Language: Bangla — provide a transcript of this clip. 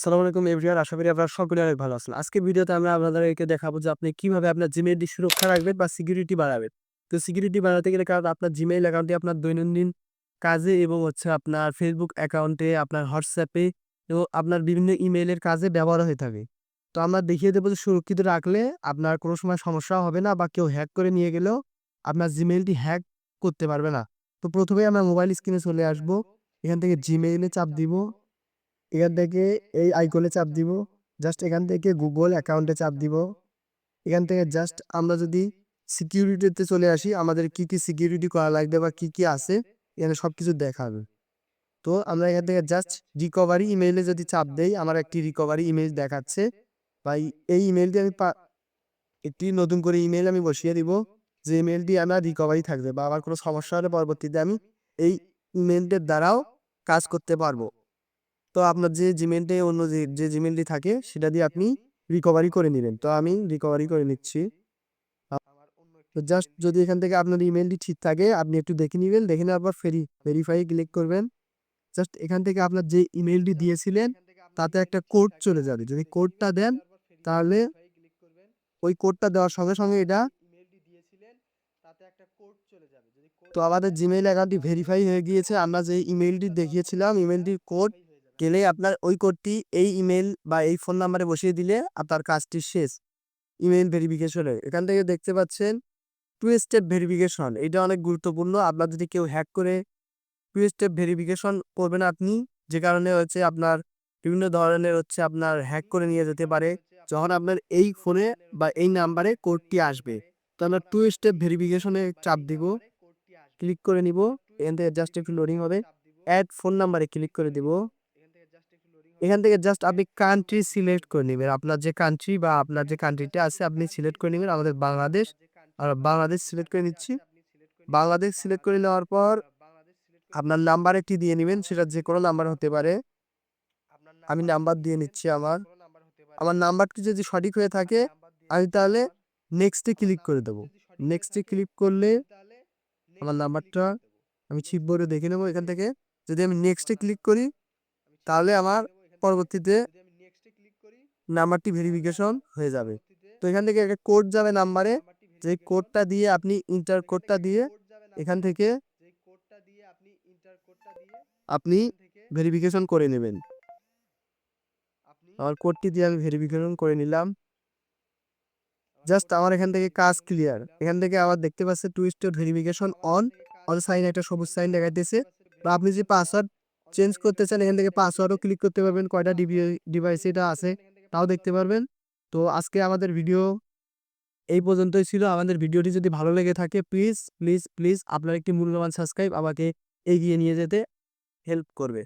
আসসালামু আলাইকুম এভরিওয়ান, আশা করি আপনারা সকলে অনেক ভালো আছেন। আজকে ভিডিওতে আমরা আপনাদেরকে দেখাবো যে আপনি কীভাবে আপনার জিমেইলটি সুরক্ষা রাখবেন বা সিকিউরিটি বাড়াবেন। তো সিকিউরিটি বাড়াতে গেলে কারণ আপনার জিমেইল অ্যাকাউন্টে আপনার দৈনন্দিন কাজে এবং হচ্ছে আপনার ফেসবুক অ্যাকাউন্টে, আপনার হোয়াটসঅ্যাপে এবং আপনার বিভিন্ন ইমেইলের কাজে ব্যবহার হয়ে থাকে। তো আমরা দেখিয়ে দেবো যে সুরক্ষিত রাখলে আপনার কোনো সময় সমস্যা হবে না বা কেউ হ্যাক করে নিয়ে গেলেও আপনার জিমেইলটি হ্যাক করতে পারবে না। তো প্রথমেই আমরা মোবাইল স্ক্রিনে চলে আসব। এখান থেকে জিমেইলে চাপ দিব। এখান থেকে এই আইকনে চাপ দিব। জাস্ট এখান থেকে গুগল অ্যাকাউন্টে চাপ দিব। এখান থেকে জাস্ট আমরা যদি সিকিউরিটিতে চলে আসি আমাদের কি কি সিকিউরিটি করা লাগবে বা কি কি আছে এখানে সব কিছু দেখাবে। তো আমরা এখান থেকে জাস্ট রিকভারি ইমেইলে যদি চাপ দেই আমার একটি রিকভারি ইমেইল দেখাচ্ছে। বা এই- ইমেইলটি আমি একটি নতুন করে ইমেইল আমি বসিয়ে দিব যে ইমেইলটি আমার রিকভারি থাকবে বা আমার কোনো সমস্যা হলে পরবর্তীতে আমি এই ইমেইলটির দ্বারাও কাজ করতে পারব। তো আপনার যে জিমেইলটি অন্য যে যে জিমেইলটি থাকে সেটা দিয়ে আপনি রিকভারি করে নেবেন তো আমি রিকভারি করে নিচ্ছি। তো জাস্ট যদি এখান থেকে আপনার ইমেলটি ঠিক থাকে, আপনি একটু দেখে নেবেন, দেখে নেওয়ার পর ফেরি ভেরিফাই ক্লিক করবেন। জাস্ট এখান থেকে আপনার যে ইমেলটি দিয়েছিলেন, তাতে একটা কোড চলে যাবে। যদি কোডটা দেন, তাহলে ওই কোডটা দেওয়ার সঙ্গে সঙ্গে এটা তো আমাদের জিমেইল অ্যাকাউন্টটি ভেরিফাই হয়ে গিয়েছে। আমরা যে ইমেইলটি দেখিয়েছিলাম ইমেলটির কোড গেলে আপনার ওই কোডটি এই ইমেল বা এই ফোন নাম্বারে বসিয়ে দিলে আপনার কাজটি শেষ। ইমেল ভেরিফিকেশনে এখান থেকে দেখতে পাচ্ছেন টু স্টেপ ভেরিফিকেশন এটা অনেক গুরুত্বপূর্ণ। আপনার যদি কেউ হ্যাক করে টু স্টেপ ভেরিফিকেশন করবেন আপনি, যে কারণে হচ্ছে আপনার বিভিন্ন ধরনের হচ্ছে আপনার হ্যাক করে নিয়ে যেতে পারে। যখন আপনার এই ফোনে বা এই নাম্বারে কোডটি আসবে, তো আমরা টু স্টেপ ভেরিফিকেশনে চাপ দিব। ক্লিক করে নিব। এখান থেকে জাস্ট একটু লোডিং হবে। অ্যাড ফোন নাম্বারে ক্লিক করে দিব। এখান থেকে জাস্ট আপনি কান্ট্রি সিলেক্ট করে নেবেন। আপনার যে কান্ট্রি বা আপনার যে কান্ট্রিটা আছে, আপনি সিলেক্ট করে নেবেন আমাদের বাংলাদেশ আর বাংলাদেশ সিলেক্ট করে নিচ্ছি। বাংলাদেশ সিলেক্ট করে নেওয়ার পর আপনার নাম্বার একটি দিয়ে নেবেন, সেটা যে কোনো নাম্বার হতে পারে। আমি নাম্বার দিয়ে নিচ্ছি আমার। আমার নাম্বারটি যদি সঠিক হয়ে থাকে, আমি তাহলে নেক্সটে ক্লিক করে দেবো। নেক্সটে ক্লিক করলে আমার নাম্বারটা আমি বলে দেখে নেব এখান থেকে। যদি আমি নেক্সটে ক্লিক করি, তাহলে আমার পরবর্তীতে নাম্বারটি ভেরিফিকেশন হয়ে যাবে। তো এখান থেকে একটা কোড যাবে নাম্বারে। যে কোডটা দিয়ে আপনি ইন্টার কোডটা দিয়ে এখান থেকে আপনি ভেরিফিকেশন করে নেবেন। আমার কোডটি দিয়ে আমি ভেরিফিকেশন করে নিলাম। জাস্ট আমার এখান থেকে কাজ ক্লিয়ার এখান থেকে আবার দেখতে পাচ্ছে two step verification on on sign একটা সবুজ সাইন দেখাইতেছে। বা আপনি যে পাসওয়ার্ড চেঞ্জ করতে চান এখান থেকে পাসওয়ার্ডও ক্লিক করতে পারবেন, কয়টা ডিভাইস এটা আছে, তাও দেখতে পারবেন। তো আজকে আমাদের ভিডিও এই পর্যন্তই ছিল। আমাদের ভিডিওটি যদি ভালো লেগে থাকে প্লিজ প্লিজ প্লিজ আপনার একটি মূল্যবান সাবস্ক্রাইব আমাকে এগিয়ে নিয়ে যেতে হেল্প করবে।